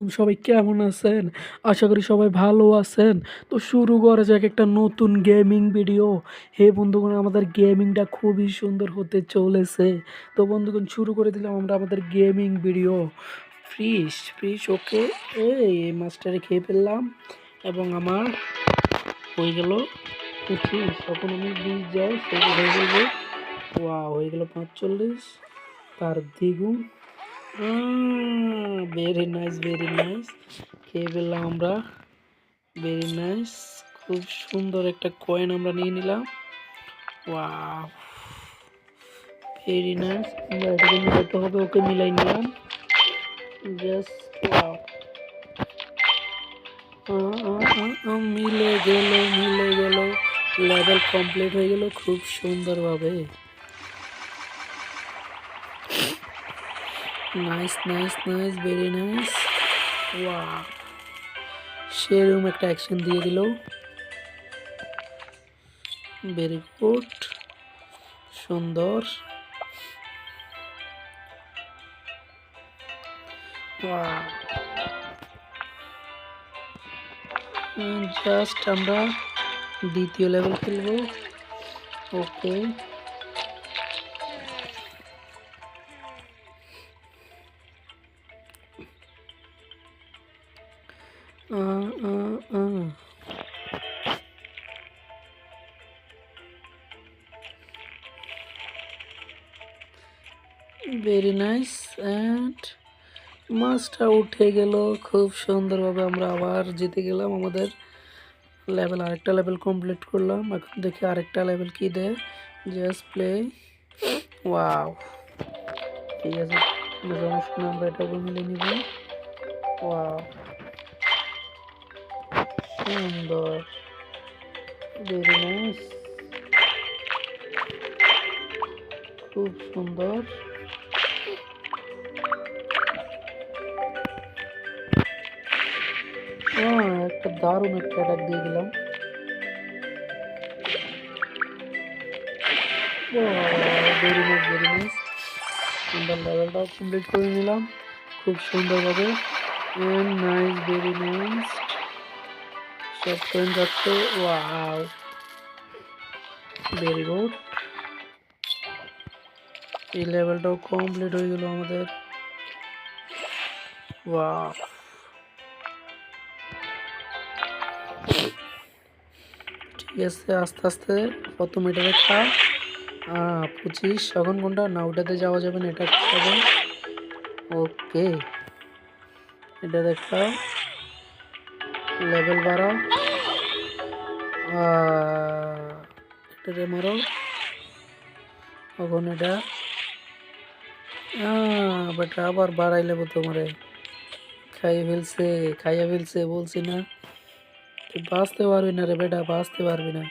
সবাই কেমন আছেন? আশা করি সবাই ভালো আছেন। তো শুরু করা যাক একটা নতুন গেমিং ভিডিও। হে বন্ধুগণ আমাদের গেমিংটা খুবই সুন্দর হতে চলেছে। তো বন্ধুগণ শুরু করে দিলাম আমরা আমাদের gaming video. Fish, fish okay. এই, মাছটারে খেয়ে ফেললাম এবং আমার হয়ে গেল 25 এখন আমি 20 যাই হয়ে যাবে ওয়াও হয়ে গেল 45 তার দ্বিগুণ ভেরি নাইস ভেরি নাইস খেয়ে ফেললাম আমরা। ভেরি নাইস খুব সুন্দর একটা কয়েন আমরা নিয়ে নিলাম। ওয়াও ভেরি নাইস আমরা এটাকে মিলাতে হবে, ওকে মিলাই নিলাম। জাস্ট ওয়াও মিলে গেল মিলে গেল। লেভেল কমপ্লিট হয়ে গেল, খুব সুন্দরভাবে। Nice nice nice very nice wow সেরকম একটা অ্যাকশন দিয়ে দিল। ভেরি গুড সুন্দর। জাস্ট আমরা দ্বিতীয় লেভেল খেলব। Okay Uh, uh, uh. Very nice and মাছটা উঠে গেল। খুব সুন্দরভাবে আমরা আবার জিতে গেলাম। আমাদের লেভেল আরেকটা লেভেল কমপ্লিট করলাম। এখন দেখি আরেকটা লেভেল কি দেয়। জাস্ট প্লে ওয়াও ঠিক আছে। সমস্যা না আমরা এটাকে মিলে নিব। ওয়াও সুন্দর ভেরি নাইস খুব সুন্দর একটা দারুণ একটা অ্যাটাক দিয়ে দিলাম ভেরি নাইস ভেরি নাইস আমরা লেভেলটাও কমপ্লিট করে নিলাম খুব সুন্দরভাবে নাইস ভেরি নাইস ট্রেন যাচ্ছে ওয়াও ভেরি গুড এই লেভেলটাও কমপ্লিট হয়ে গেল আমাদের। ওয়াও ঠিক আছে, আস্তে আস্তে কত মিটারে খা পঁচিশ, এখন কোনটা? না, ওটাতে যাওয়া যাবে না, এটা ওকে এটা দেখা লেভেল বাড়াও এটাতে মারো। তখন এটা বেটা, আবার বাড়াই লেবো তোমারে। খাইয়ে ফেলছে খাইয়ে ফেলছে, বলছি না। তুই বাঁচতে পারবি না রে বেটা, বাঁচতে পারবি না।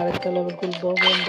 আরেকটা লেভেল খুলবো, বন্ধ।